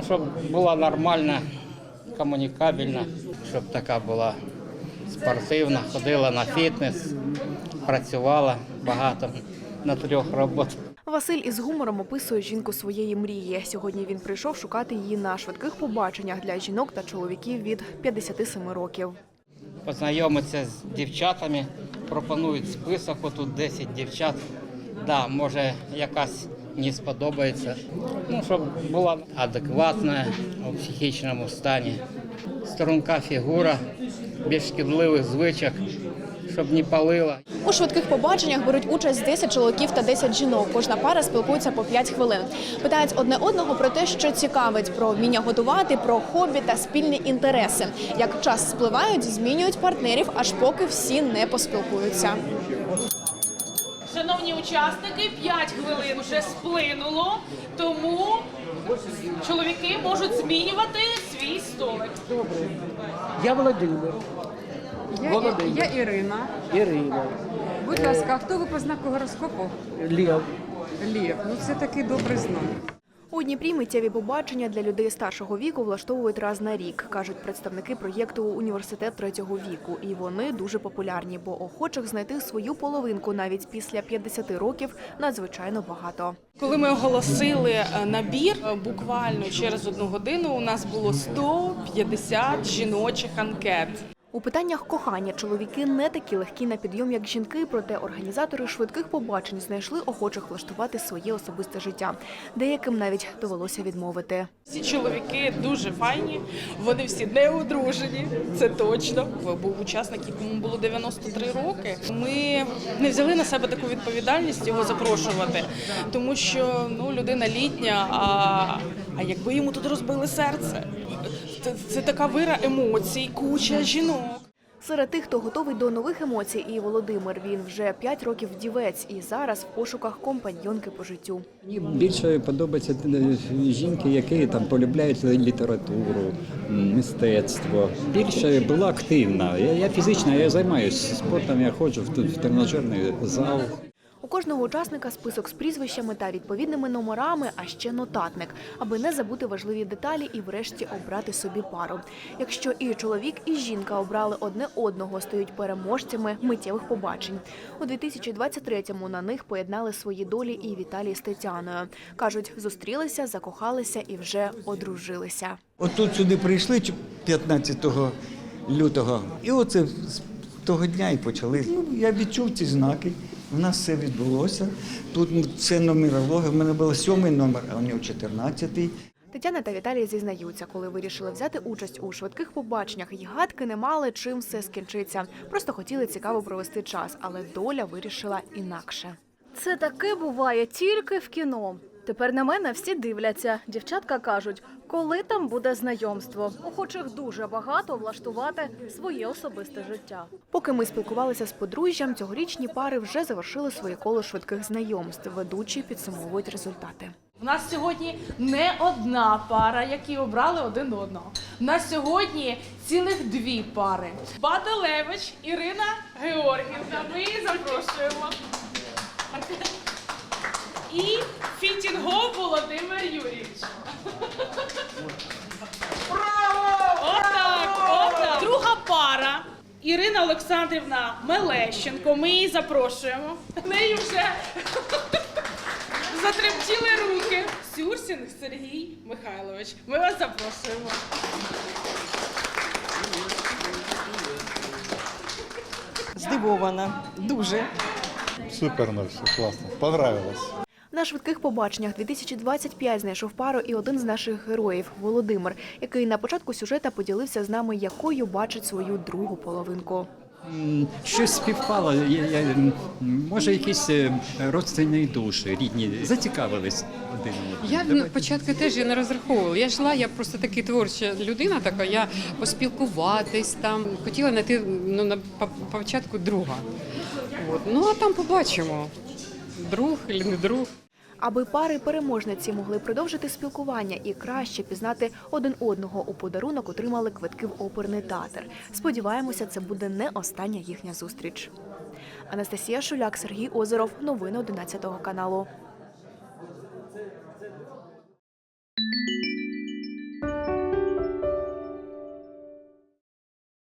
Ну, щоб була нормальна, комунікабельна, щоб така була спортивна, ходила на фітнес, працювала багато на трьох роботах. Василь із гумором описує жінку своєї мрії. Сьогодні він прийшов шукати її на швидких побаченнях для жінок та чоловіків від 57 років. Познайомитися з дівчатами, пропонують список, отут 10 дівчат. Да, може якась не сподобається. Ну, щоб була адекватна у психічному стані, струнка фігура, без шкідливих звичок, щоб не палила. У швидких побаченнях беруть участь 10 чоловіків та 10 жінок. Кожна пара спілкується по 5 хвилин. Питають одне одного про те, що цікавить, про вміння готувати, про хобі та спільні інтереси. Як час спливають, змінюють партнерів, аж поки всі не поспілкуються. Шановні учасники, 5 хвилин вже сплинуло, тому чоловіки можуть змінювати свій столик. Я Володимир. Я, Володимир. я Ірина. Ірина. Будь ласка, а хто ви по знаку гороскопу? Лев. Лів. Ну це такий добрий знак. У Дніпрі миттєві побачення для людей старшого віку влаштовують раз на рік, кажуть представники проєкту Університет третього віку. І вони дуже популярні, бо охочих знайти свою половинку навіть після 50 років надзвичайно багато. Коли ми оголосили е, набір, е, буквально через одну годину у нас було 150 жіночих анкет. У питаннях кохання чоловіки не такі легкі на підйом, як жінки, проте організатори швидких побачень знайшли охочих влаштувати своє особисте життя. Деяким навіть довелося відмовити. Ці чоловіки дуже файні, вони всі не одружені, це точно. Був учасник, якому було 93 роки. Ми не взяли на себе таку відповідальність його запрошувати, тому що ну людина літня. А, а якби йому тут розбили серце, це, це така вира емоцій, куча жінок. Серед тих, хто готовий до нових емоцій, і Володимир. Він вже 5 років вдівець і зараз в пошуках компаньйонки по життю. Мені більше подобаються е, жінки, які там полюбляють літературу, мистецтво. Більше була активна. Я, я фізично я займаюся спортом, я ходжу в, в тренажерний зал. У кожного учасника список з прізвищами та відповідними номерами, а ще нотатник, аби не забути важливі деталі і врешті обрати собі пару. Якщо і чоловік, і жінка обрали одне одного, стають переможцями миттєвих побачень. У 2023-му на них поєднали свої долі і Віталій з Тетяною. Кажуть, зустрілися, закохалися і вже одружилися. Отут сюди прийшли чи- 15 лютого, і оце з того дня і почали. Ну, я відчув ці знаки. У нас все відбулося. Тут все нумерологія. У мене був сьомий номер, а у нього 14-й. Тетяна та Віталій зізнаються, коли вирішили взяти участь у швидких побаченнях, й гадки не мали чим все скінчиться. Просто хотіли цікаво провести час, але доля вирішила інакше. Це таке буває тільки в кіно. Тепер на мене всі дивляться. Дівчатка кажуть, коли там буде знайомство. Охочих дуже багато влаштувати своє особисте життя. Поки ми спілкувалися з подружжям, цьогорічні пари вже завершили своє коло швидких знайомств. Ведучі підсумовують результати. У нас сьогодні не одна пара, які обрали один одного. У нас сьогодні цілих дві пари. Баталевич Ірина Георгівна. Ми її запрошуємо. І Фітінгов Володимир Юрійович. Отак, отак. Друга пара. Ірина Олександрівна Мелещенко. Ми її запрошуємо. В неї вже Затремтіли руки. Сюрсінг Сергій Михайлович. Ми вас запрошуємо. Здивована, дуже. Супер, ну все, классно. Понравилось. На швидких побаченнях 2025 знайшов пару і один з наших героїв Володимир, який на початку сюжета поділився з нами, якою бачить свою другу половинку. Щось співпало. Я, я, може, якісь е, родственні душі, рідні, зацікавились один. Я на Давайте. початку теж я не розраховувала. Я йшла, я просто така творча людина, така я поспілкуватись там. Хотіла знайти ну, на по- початку друга. От. Ну а там побачимо друг чи не друг. Аби пари переможниці могли продовжити спілкування і краще пізнати один одного у подарунок, отримали квитки в оперний театр. Сподіваємося, це буде не остання їхня зустріч. Анастасія Шуляк, Сергій Озеров, новини 11 каналу.